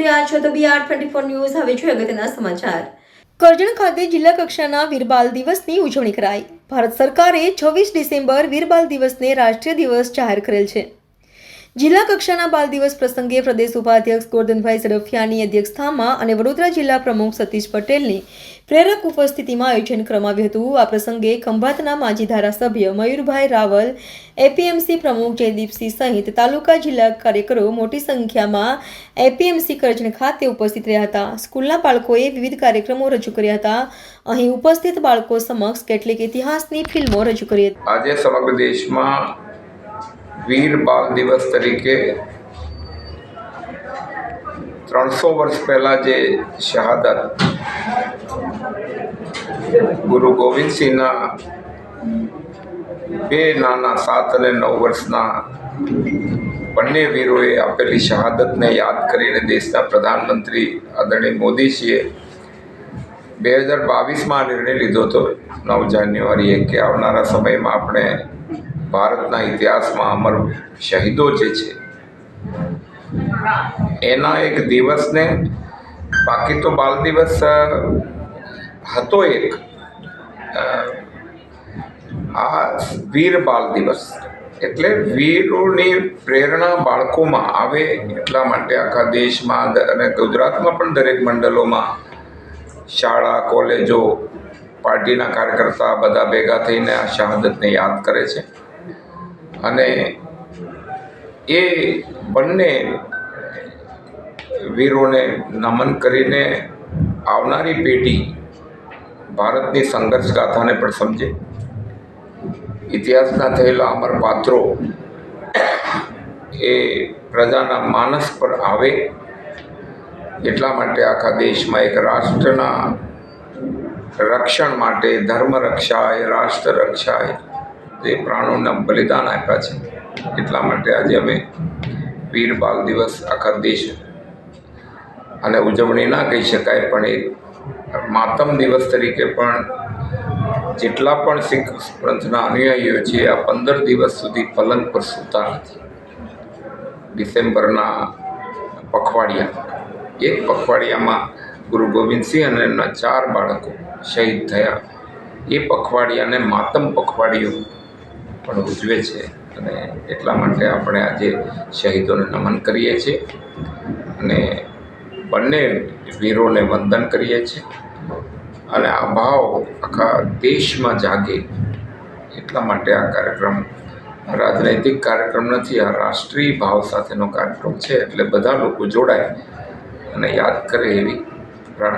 રહ્યા છો તો બીઆર ટ્વેન્ટી ફોર ન્યૂઝ હવે જોઈએ અગત્યના સમાચાર. કરજણ ખાતે જિલ્લા કક્ષાના વીરબાલ દિવસની ઉજવણી કરાઈ. ભારત સરકારે છવ્વીસ ડિસેમ્બર વીરબાલ દિવસને રાષ્ટ્રીય દિવસ જાહેર કરેલ છે. જિલ્લા કક્ષાના બાલ દિવસ પ્રસંગે પ્રદેશ ઉપાધ્યક્ષ ગોરધનભાઈ ઝડફિયાની અધ્યક્ષતામાં અને વડોદરા જિલ્લા પ્રમુખ સતીશ પટેલની પ્રેરક ઉપસ્થિતિમાં આયોજન કરવામાં હતું. આ પ્રસંગે ખંભાતના માજી ધારાસભ્ય મયુરભાઈ રાવલ, એપીએમસી પ્રમુખ જયદીપસિંહ સહિત તાલુકા જિલ્લા કાર્યકરો મોટી સંખ્યામાં એપીએમસી કરજણ ખાતે ઉપસ્થિત રહ્યા હતા. સ્કૂલના બાળકોએ વિવિધ કાર્યક્રમો રજૂ કર્યા હતા. અહીં ઉપસ્થિત બાળકો સમક્ષ કેટલીક ઇતિહાસની ફિલ્મો રજૂ કરી હતી. આજે સમગ્ર દેશમાં વીર બાલ દિવસ તરીકે ત્રણસો વર્ષ પહેલાં જે શહાદત ગુરુ ગોવિંદસિંહના બે નાના સાત અને નવ વર્ષના બંને વીરોએ આપેલી શહાદતને યાદ કરીને દેશના પ્રધાનમંત્રી આદરણીય મોદીજીએ બે હજાર બાવીસમાં નિર્ણય લીધો હતો નવ જાન્યુઆરીએ કે આવનારા સમયમાં આપણે ભારતના ઇતિહાસમાં અમર શહીદો જે છે, એના એક દિવસને બાકી તો બાલ દિવસ હતો એક આ વીર બાલ દિવસ. એટલે વીરોની પ્રેરણા બાળકોમાં આવે એટલા માટે આખા દેશમાં અને ગુજરાતમાં પણ દરેક મંડળોમાં શાળા, કોલેજો, પાર્ટીના કાર્યકર્તા બધા ભેગા થઈને આ શહાદતને યાદ કરે છે. અને એ બંને વીરોને નમન કરીને આવનારી પેઢી ભારતની સંઘર્ષ ગાથાને પણ સમજે. ઇતિહાસના થયેલા અમર પાત્રો એ પ્રજાના માનસ પર આવે એટલા માટે આખા દેશમાં એક રાષ્ટ્રના રક્ષણ માટે ધર્મ રક્ષાય, રાષ્ટ્ર રક્ષાય. તે પ્રાણોના બલિદાન આપ્યા છે. એટલા માટે આજે અમે વીર બાલ દિવસ આખા દેશ અને ઉજવણી ના કહી શકાય, પણ એ માતમ દિવસ તરીકે પણ જેટલા પણ શીખ પંથના અનુયાયીઓ છે, આ પંદર દિવસ સુધી પલંગ પર સૂતા નથી. ડિસેમ્બરના પખવાડિયા, એક પખવાડિયામાં ગુરુ ગોવિંદસિંહ અને એમના ચાર બાળકો શહીદ થયા. એ પખવાડિયાને માતમ પખવાડિયું પણ ઉજવે છે અને એટલા માટે આપણે આજે શહીદોને નમન કરીએ છીએ અને બંને વીરોને વંદન કરીએ છીએ. અને આ ભાવ આખા દેશમાં જાગે એટલા માટે આ કાર્યક્રમ રાજનૈતિક કાર્યક્રમ નથી, આ રાષ્ટ્રીય ભાવ સાથેનો કાર્યક્રમ છે. એટલે બધા લોકો જોડાય અને યાદ કરે એવી